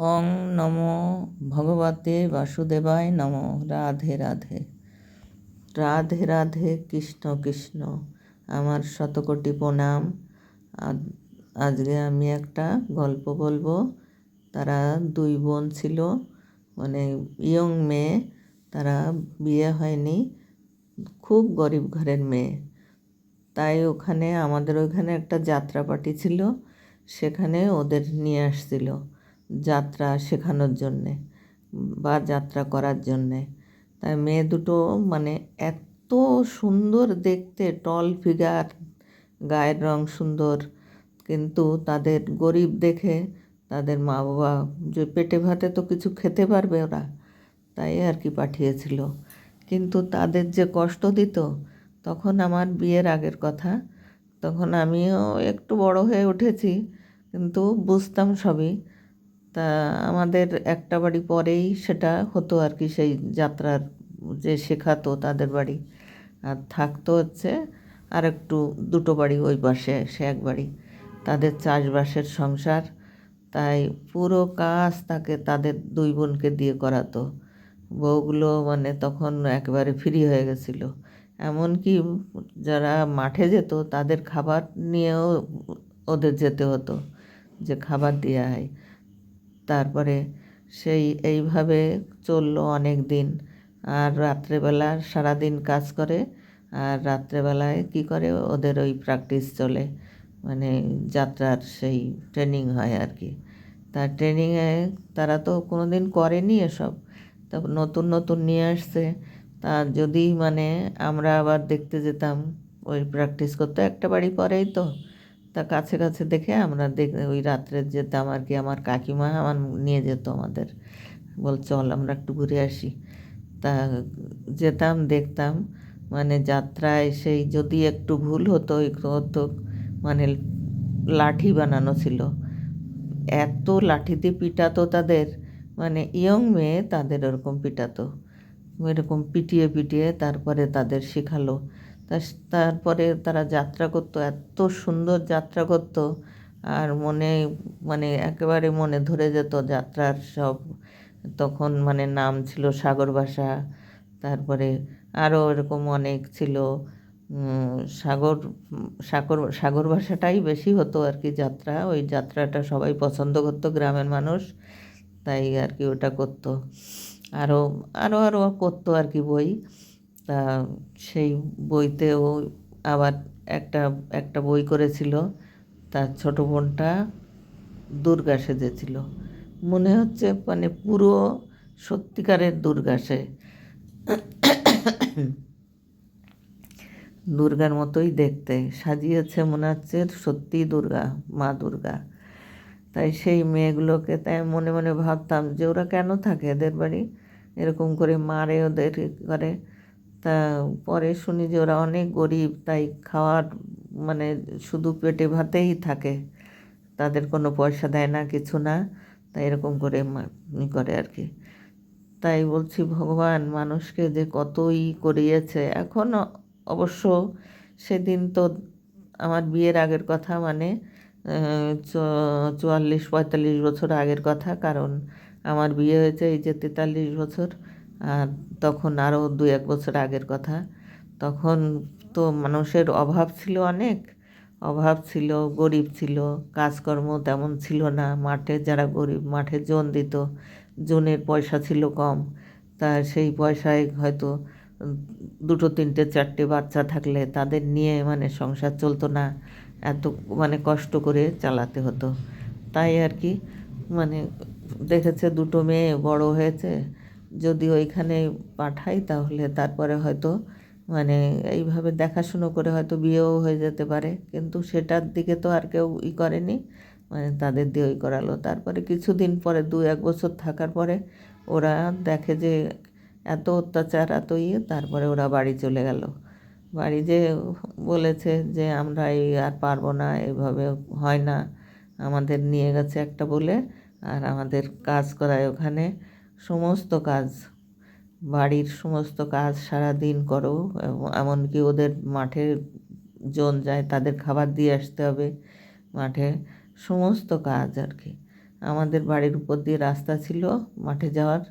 ওং নমো ভগবতে বাসুদেবায় নম। রাধে রাধে। রাধে রাধে কৃষ্ণ কৃষ্ণ। আমার শতকোটি প্রণাম। আজ- আজকে আমি একটা গল্প বলব। তারা দুই বোন ছিল। মানে ইয়ং মেয়ে, তারা বিয়ে হয়নি। খুব গরিব ঘরের মেয়ে। তাই ওখানে, আমাদের ওখানে একটা যাত্রা পার্টি ছিল। সেখানে ওদের নিয়ে আসছিল। যাত্রা শেখানোর জন্যে বা যাত্রা করার জন্যে। তাই মেয়ে দুটো মানে এত সুন্দর দেখতে টল ফিগার গায়ের রং সুন্দর, কিন্তু তাদের গরিব দেখে তাদের মা বাবা যে পেটে ভাতে তো কিছু খেতে পারবে ওরা, তাই আর কি পাঠিয়েছিল। কিন্তু তাদের যে কষ্ট দিত, তখন আমার বিয়ের আগের কথা, তখন আমিও একটু বড় হয়ে উঠেছি, কিন্তু বুঝতাম সবই। তা আমাদের একটা বাড়ি পরেই সেটা হতো আর কি সেই যাত্রার যে শেখাতো তাদের বাড়ি। আর থাকতো হচ্ছে আর একটু দুটো বাড়ি ওই পাশে, সে এক বাড়ি। তাদের চাষবাসের সংসার, তাই পুরো কাজ তাকে তাদের দুই বোনকে দিয়ে করাতো। বউগুলো মানে তখন একেবারে ফ্রি হয়ে গেছিল। এমনকি যারা মাঠে যেত তাদের খাবার নিয়েও ওদের যেতে হতো যে খাবার দেওয়া হয় তারপরে সেই এইভাবে চলল অনেক দিন। আর রাত্রেবেলা সারাদিন কাজ করে, আর রাত্রেবেলায় কী করে, ওদের ওই প্র্যাকটিস চলে। মানে যাত্রার সেই ট্রেনিং হয় আর কি। তার ট্রেনিংয়ে তারা তো কোনো দিন করেনি এসব। তা নতুন নতুন নিয়ে আসছে। তা যদি মানে আমরা আবার দেখতে যেতাম, ওই প্র্যাকটিস করতে একটা বাড়ি পরেই তো। তা কাছে কাছে দেখে আমরা দেখ, ওই রাত্রে যেতাম আর কি, আমার কাকিমা আমার নিয়ে যেত আমাদের। বল, চল আমরা একটু ঘুরে আসি। তা যেতাম, দেখতাম মানে যাত্রায় সেই যদি একটু ভুল হতো একটু হতো মানে লাঠি বানানো ছিল। এত লাঠিতে পিটাতো তাদের মানে ইয়ং মেয়ে তাদের ওরকম পিটাতো। এরকম পিটিয়ে পিটিয়ে তারপরে তাদের শেখালো। তারপরে তারা যাত্রা করতো, এত সুন্দর যাত্রা করতো। আর মনে মানে একেবারে মনে ধরে যেত যাত্রার সব, তখন মানে নাম ছিল সাগর ভাষা তারপরে আরও এরকম অনেক ছিল। সাগর সাগর সাগর ভাষাটাই বেশি হতো আর কি যাত্রা। ওই যাত্রাটা সবাই পছন্দ করতো, গ্রামের মানুষ, তাই আর কি ওটা করতো। আরও আরও আরও করতো আর কি বই। তা সেই বইতেও আবার একটা একটা বই করেছিল। তার ছোটো বোনটা দুর্গা সেজেছিল। মনে হচ্ছে মানে পুরো সত্যিকারের দুর্গা সে। দুর্গার মতোই দেখতে। সাজিয়েছে মনে হচ্ছে সত্যিই দুর্গা, মা দুর্গা। তাই সেই মেয়েগুলোকে তাই মনে মনে ভাবতাম যে ওরা কেন থাকে এদের বাড়ি? এরকম করে মারে ওদের করে। তা পরে শুনি যে ওরা অনেক গরিব, তাই খাওয়ার মানে শুধু পেটে ভাতেই থাকে। তাদের কোনো পয়সা দেয় না, কিছু না। তাই এরকম করে করে আর কি। তাই বলছি, ভগবান, মানুষকে যে কতই করিয়েছে। এখন অবশ্য সেদিন তো আমার বিয়ের আগের কথা মানে চুয়াল্লিশ পঁয়তাল্লিশ বছর আগের কথা। কারণ আমার বিয়ে হয়েছে এই যে তেতাল্লিশ বছর। আর তখন আরও দু এক বছর আগের কথা। তখন তো মানুষের অভাব ছিল অনেক। অভাব ছিল, গরিব ছিল, কাজকর্ম তেমন ছিল না। মাঠে যারা গরিব, মাঠে জোন দিত, জোনের পয়সা ছিল কম। তা সেই পয়সায় হয়তো দুটো, তিনটে, চারটে বাচ্চা থাকলে তাদের নিয়ে মানে সংসার চলতো না। এত মানে কষ্ট করে চালাতে হতো। তাই আর কি মানে দেখেছে দুটো মেয়ে বড় হয়েছে। যদি ওইখানে পাঠাই তাহলে তারপরে হয়তো মানে এইভাবে দেখাশুনো করে হয়তো বিয়েও হয়ে যেতে পারে। কিন্তু সেটার দিকে তো আর কেউ ই করেনি। মানে তাদের দিয়ে ওই করালো। তারপরে কিছুদিন পরে, দু এক বছর থাকার পরে ওরা দেখে যে এত অত্যাচার, এত ইয়ে তারপরে ওরা বাড়ি চলে গেল। বাড়ি যে বলেছে যে, আমরা এই আর পারব না, এভাবে হয় না। আমাদের নিয়ে গেছে একটা বলে, আর আমাদের কাজ করায় ওখানে। সমস্ত কাজ, বাড়ির সমস্ত কাজ সারা দিন করো এমনকি ওদের মাঠে জন যায় তাদের খাবার দিয়ে আসতে হবে মাঠে, সমস্ত কাজ আর কি। আমাদের বাড়ির উপর দিয়ে রাস্তা ছিল মাঠে যাওয়ার,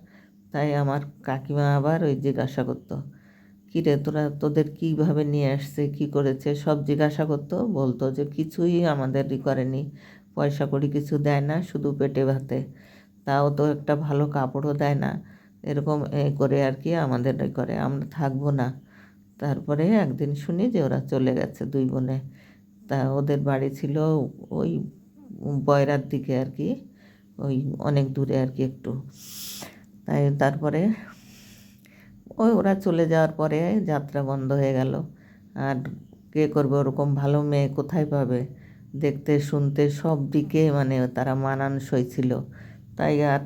তাই আমার কাকিমা আবার ওই জিজ্ঞাসা করতো, কিরে, তোরা, তোদের কীভাবে নিয়ে আসছে, কী করেছে? সব জিজ্ঞাসা করতো, বলতো যে কিছুই আমাদের করেনি, পয়সা কড়ি কিছু দেয় না, শুধু পেটে ভাতে। তাও তো একটা ভালো কাপড়ও দেয় না। এরকম এ করে আর কি আমাদের করে, আমরা থাকব না। তারপরে একদিন শুনি যে ওরা চলে গেছে দুই বোনে। তা ওদের বাড়ি ছিল ওই বয়রার দিকে আর কি, ওই অনেক দূরে আর কি একটু। তাই তারপরে ওই ওরা চলে যাওয়ার পরে যাত্রা বন্ধ হয়ে গেল। আর কে করবে ওরকম ভালো মেয়ে কোথায় পাবে? দেখতে, শুনতে সব দিকে মানে তারা মানানসই ছিল। তাই আর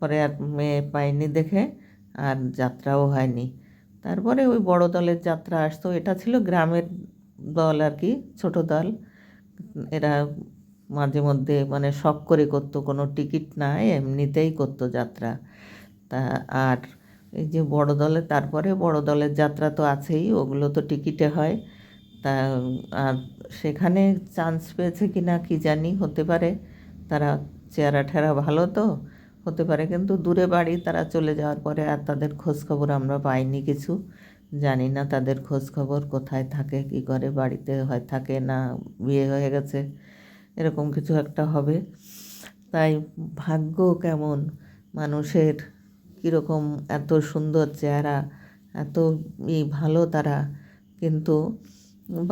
পরে আর মেয়ে পাইনি দেখে আর যাত্রাও হয়নি। তারপরে ওই বড় দলের যাত্রা আসতো, এটা ছিল গ্রামের দল আর কি, ছোট দল। এরা মাঝে মধ্যে মানে শখ করে করতো, কোনো টিকিট না এমনিতেই করতো যাত্রা। তা আর এই যে বড় দলে, তারপরে বড় দলের যাত্রা তো আছেই, ওগুলো তো টিকিটে হয়। তা আর সেখানে চান্স পেয়েছে কি না কী জানি, হতে পারে। তারা চেহারা ঠেরা ভালো তো? হতে পারে, কিন্তু দূরে বাড়ি তারা চলে যাওয়ার পরে আর তাদের খোঁজখবর আমরা পাইনি কিছু। জানি না তাদের খোঁজখবর কোথায় থাকে, কী করে, বাড়িতে হয় থাকে না, বিয়ে হয়ে গেছে, এরকম কিছু একটা হবে। তাই ভাগ্য কেমন? মানুষের কীরকম এত সুন্দর চেহারা, এত ভালো তারা, কিন্তু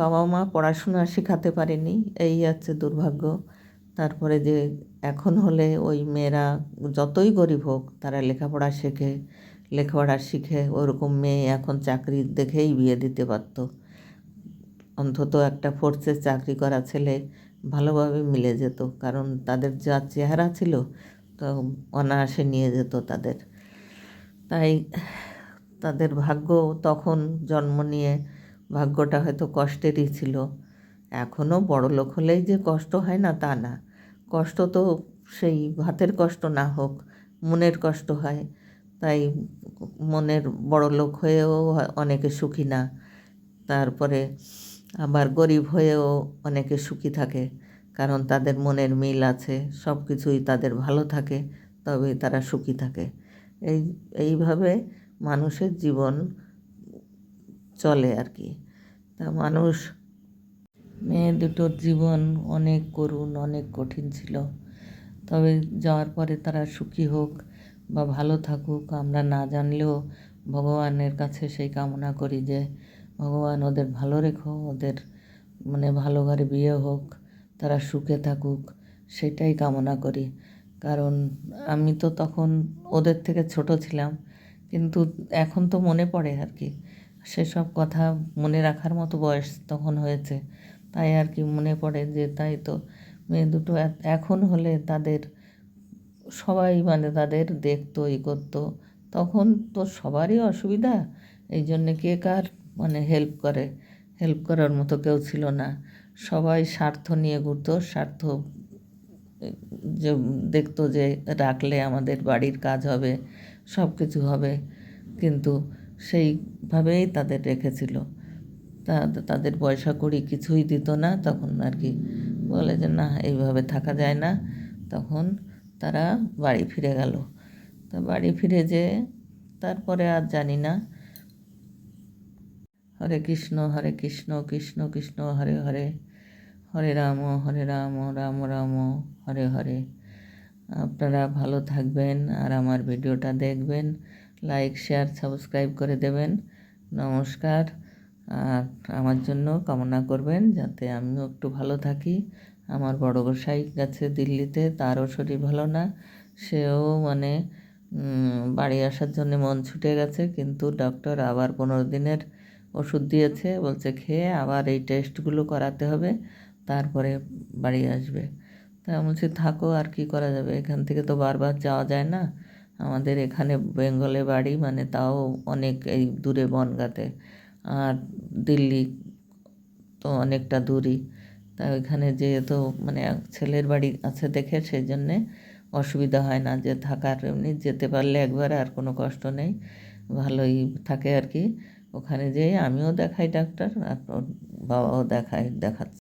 বাবা মা পড়াশোনা শেখাতে পারেনি, এই হচ্ছে দুর্ভাগ্য। তারপরে যে এখন হলে ওই মেয়েরা যতই গরিব হোক তারা লেখাপড়া শেখে, লেখাপড়া শিখে ওরকম মেয়ে এখন চাকরি দেখেই বিয়ে দিতে পারতো। অন্তত একটা ফোর্সে চাকরি করা ছেলে ভালোভাবে মিলে যেত, কারণ তাদের যা চেহারা ছিল তো অনায়াসে নিয়ে যেত তাদের। তাই তাদের ভাগ্য তখন জন্ম নিয়ে ভাগ্যটা হয়তো কষ্টেরই ছিল। এখনও বড় লোক হলেই যে কষ্ট হয় না তা না। কষ্ট তো সেই ভাতের কষ্ট না হোক, মনের কষ্ট হয়। তাই মনের বড় লোক হয়েও অনেকে সুখী না। তারপরে আবার গরিব হয়েও অনেকে সুখী থাকে। কারণ তাদের মনের মিল আছে, সব কিছুই তাদের ভালো থাকে, তবেই তারা সুখী থাকে। এই, এইভাবে মানুষের জীবন চলে আর কি। তা মানুষ মেয়ে দুটোর জীবন অনেক করুণ, অনেক কঠিন ছিল। তবে যাওয়ার পরে তারা সুখী হোক বা ভালো থাকুক, আমরা না জানলেও ভগবানের কাছে সেই কামনা করি যে, ভগবান ওদের ভালো রেখো, ওদের মানে ভালো ঘরে বিয়ে হোক, তারা সুখে থাকুক, সেটাই কামনা করি। কারণ আমি তো তখন ওদের থেকে ছোট ছিলাম, কিন্তু এখন তো মনে পড়ে আর কি। সেসব কথা মনে রাখার মতো বয়স তখন হয়েছে। তাই আর কি মনে পড়ে যে তাই তো মেয়ে দুটো এখন হলে তাদের সবাই মানে তাদের দেখতো, ই করতো। তখন তো সবারই অসুবিধা। এই জন্যে কে কার মানে হেল্প করে। হেল্প করার মতো কেউ ছিল না। সবাই স্বার্থ নিয়ে ঘুরতো, স্বার্থ, যে দেখতো যে রাখলে আমাদের বাড়ির কাজ হবে সব কিছু হবে। কিন্তু সেইভাবেই তাদের রেখেছিল। তাদের পয়সা কড়ি কিছুই দিত না। তখন আর কি বলে যে, না, এইভাবে থাকা যায় না। তখন তারা বাড়ি ফিরে গেল। তা বাড়ি ফিরে যে, তারপরে আর জানি না। হরে কৃষ্ণ হরে কৃষ্ণ কৃষ্ণ কৃষ্ণ, হরে হরে। হরে রাম হরে রাম রাম রাম, হরে হরে। আপনারা ভালো থাকবেন আর আমার ভিডিওটা দেখবেন। লাইক, শেয়ার, সাবস্ক্রাইব করে দেবেন। নমস্কার। আর আমার জন্য কামনা করবেন যাতে আমিও একটু ভালো থাকি। আমার বড় গোসাই গেছে দিল্লিতে, তারও শরীর ভালো না। সেও মানে বাড়ি আসার জন্য মন ছুটে গেছে, কিন্তু ডক্টর আবার পনেরো দিনের ওষুধ দিয়েছে। বলছে, খেয়ে আবার এই টেস্টগুলো করাতে হবে, তারপরে বাড়ি আসবে। তা বলছি, থাকো, আর কি করা যাবে? এখান থেকে তো বারবার যাওয়া যায় না। আমাদের এখানে বেঙ্গলে বাড়ি মানে তাও অনেক এই দূরে বনগাঁতে। আর দিল্লি তো অনেকটা দূরই। তা ওইখানে যেহেতু মানে ছেলের বাড়ি আছে দেখে সেই জন্যে অসুবিধা হয় না যে থাকার। এমনি যেতে পারলে একবার আর কোনো কষ্ট নেই, ভালোই থাকে আর কি। ওখানে যেয়ে আমিও দেখাই ডাক্তার আর বাবাও দেখায়, দেখাচ্ছে।